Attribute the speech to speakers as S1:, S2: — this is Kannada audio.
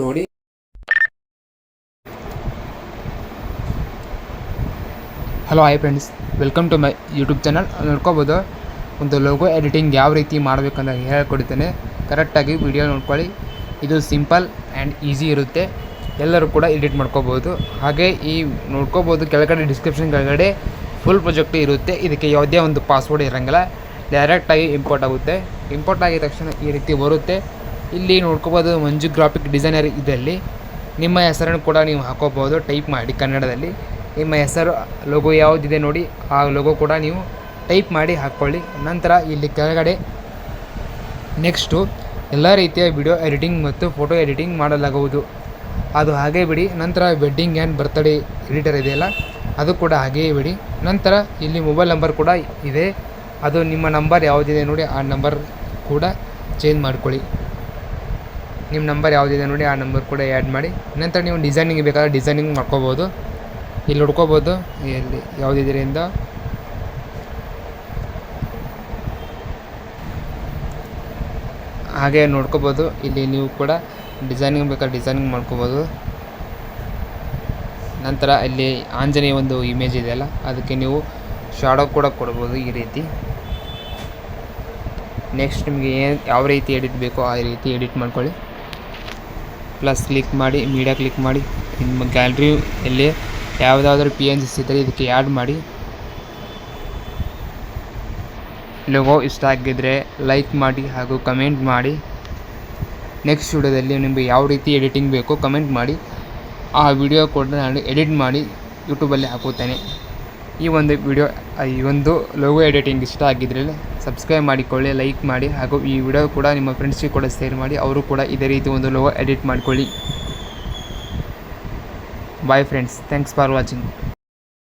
S1: ನೋಡಿ.
S2: Hello hi friends welcome to my YouTube channel ನೋಡ್ಕೋಬೋದು, ಒಂದು ಲೋಗೋ ಎಡಿಟಿಂಗ್ ಯಾವ ರೀತಿ ಮಾಡಬೇಕಂತ ಹೇಳ್ಕೊಡ್ತೇನೆ. ಕರೆಕ್ಟಾಗಿ ವಿಡಿಯೋ ನೋಡ್ಕೊಳ್ಳಿ. ಇದು ಸಿಂಪಲ್ ಆ್ಯಂಡ್ ಈಸಿ ಇರುತ್ತೆ. ಎಲ್ಲರೂ ಕೂಡ ಎಡಿಟ್ ಮಾಡ್ಕೋಬೋದು. ಹಾಗೆ ಈ ನೋಡ್ಕೋಬೋದು, ಕೆಳಗಡೆ ಡಿಸ್ಕ್ರಿಪ್ಷನ್ ಕೆಳಗಡೆ ಫುಲ್ ಪ್ರೊಜೆಕ್ಟ್ ಇರುತ್ತೆ. ಇದಕ್ಕೆ ಯಾವುದೇ ಒಂದು ಪಾಸ್ವರ್ಡ್ ಇರೋಂಗಿಲ್ಲ. ಡೈರೆಕ್ಟಾಗಿ ಇಂಪೋರ್ಟ್ ಆಗುತ್ತೆ. ಇಂಪೋರ್ಟ್ ಆಗಿದ ತಕ್ಷಣ ಈ ರೀತಿ ಬರುತ್ತೆ. ಇಲ್ಲಿ ನೋಡ್ಕೋಬೋದು ಮಂಜು ಗ್ರಾಫಿಕ್ ಡಿಸೈನರ್ ಇದರಲ್ಲಿ. ನಿಮ್ಮ ಹೆಸರನ್ನು ಕೂಡ ನೀವು ಹಾಕೋಬೋದು ಟೈಪ್ ಮಾಡಿ ಕನ್ನಡದಲ್ಲಿ. ನಿಮ್ಮ ಹೆಸರು ಲೋಗೋ ಯಾವುದಿದೆ ನೋಡಿ, ಆ ಲೋಗೋ ಕೂಡ ನೀವು ಟೈಪ್ ಮಾಡಿ ಹಾಕ್ಕೊಳ್ಳಿ ನಂತರ ಇಲ್ಲಿ ಕೆಳಗಡೆ ನೆಕ್ಸ್ಟು ಎಲ್ಲ ರೀತಿಯ ವಿಡಿಯೋ ಎಡಿಟಿಂಗ್ ಮತ್ತು ಫೋಟೋ ಎಡಿಟಿಂಗ್ ಮಾಡಲಾಗುವುದು. ಅದು ಹಾಗೇ ಬಿಡಿ, ನಂತರ ವೆಡ್ಡಿಂಗ್ ಆ್ಯಂಡ್ ಬರ್ತ್ಡೇ ಎಡಿಟರ್ ಇದೆಯಲ್ಲ, ಅದು ಕೂಡ ಹಾಗೆಯೇ ಬಿಡಿ. ನಂತರ ಇಲ್ಲಿ ಮೊಬೈಲ್ ನಂಬರ್ ಕೂಡ ಇದೆ. ಅದು ನಿಮ್ಮ ನಂಬರ್ ಯಾವುದಿದೆ ನೋಡಿ, ಆ ನಂಬರ್ ಕೂಡ ಚೇಂಜ್ ಮಾಡ್ಕೊಳ್ಳಿ. ನಿಮ್ಮ ನಂಬರ್ ಯಾವುದಿದೆ ನೋಡಿ, ಆ ನಂಬರ್ ಕೂಡ ಆ್ಯಡ್ ಮಾಡಿ. ನಂತರ ನೀವು ಡಿಸೈನಿಂಗ್ ಬೇಕಾದ್ರೆ ಡಿಸೈನಿಂಗ್ ಮಾಡ್ಕೋಬೋದು. ಇಲ್ಲಿ ಹುಡ್ಕೋಬೋದು ಎಲ್ಲಿ ಯಾವುದಿದ್ರಿಂದ ಹಾಗೆ ನೋಡ್ಕೋಬೋದು, ಇಲ್ಲಿ ನೀವು ಕೂಡ ಡಿಸೈನಿಂಗ್ ಬೇಕಾದ್ರೆ ಡಿಸೈನಿಂಗ್ ಮಾಡ್ಕೋಬೋದು. ನಂತರ ಇಲ್ಲಿ ಆಂಜನೇಯ ಒಂದು ಇಮೇಜ್ ಇದೆಯಲ್ಲ ಅದಕ್ಕೆ ನೀವು ಶಾಡೋ ಕೂಡ ಕೊಡ್ಬೋದು ಈ ರೀತಿ. ನೆಕ್ಸ್ಟ್ ನಿಮಗೆ ಏನು, ಯಾವ ರೀತಿ ಎಡಿಟ್ ಬೇಕೋ ಆ ರೀತಿ ಎಡಿಟ್ ಮಾಡ್ಕೊಳ್ಳಿ. ಪ್ಲಸ್ ಕ್ಲಿಕ್ ಮಾಡಿ, ಮೀಡಿಯಾ ಕ್ಲಿಕ್ ಮಾಡಿ, ನಿಮ್ಮ ಗ್ಯಾಲ್ರಿ ಇಲ್ಲಿ ಯಾವುದಾದ್ರೂ ಪಿ ಎನ್ ಜಿ ಸಿದ್ದರೆ ಇದಕ್ಕೆ ಆ್ಯಡ್ ಮಾಡಿ. ಲೋಗೋ ಇಷ್ಟ ಆಗಿದ್ದರೆ ಲೈಕ್ ಮಾಡಿ ಹಾಗೂ ಕಮೆಂಟ್ ಮಾಡಿ. ನೆಕ್ಸ್ಟ್ ವಿಡಿಯೋದಲ್ಲಿ ನಿಮಗೆ ಯಾವ ರೀತಿ ಎಡಿಟಿಂಗ್ ಬೇಕೋ ಕಮೆಂಟ್ ಮಾಡಿ. ಆ ವಿಡಿಯೋ ಕೂಡ ನಾನು ಎಡಿಟ್ ಮಾಡಿ ಯೂಟ್ಯೂಬಲ್ಲಿ ಹಾಕುತ್ತೇನೆ. ಈ ಒಂದು ವಿಡಿಯೋ ಈ ಒಂದು ಲೋಗೋ ಎಡಿಟಿಂಗ್ ಇಷ್ಟ ಆಗಿದ್ದರೆ ಸಬ್ಸ್ಕ್ರೈಬ್ ಮಾಡಿಕೊಳ್ಳಿ ಲೈಕ್ ಮಾಡಿ ಹಾಗೂ ಈ ವಿಡಿಯೋ ಕೂಡ ನಿಮ್ಮ ಫ್ರೆಂಡ್ಸ್ಗೆ ಕೂಡ ಶೇರ್ ಮಾಡಿ. ಅವರು ಕೂಡ ಇದೇ ರೀತಿ ಒಂದು ಲೋಗೋ ಎಡಿಟ್ ಮಾಡಿಕೊಳ್ಳಿ. Bye friends thanks for watching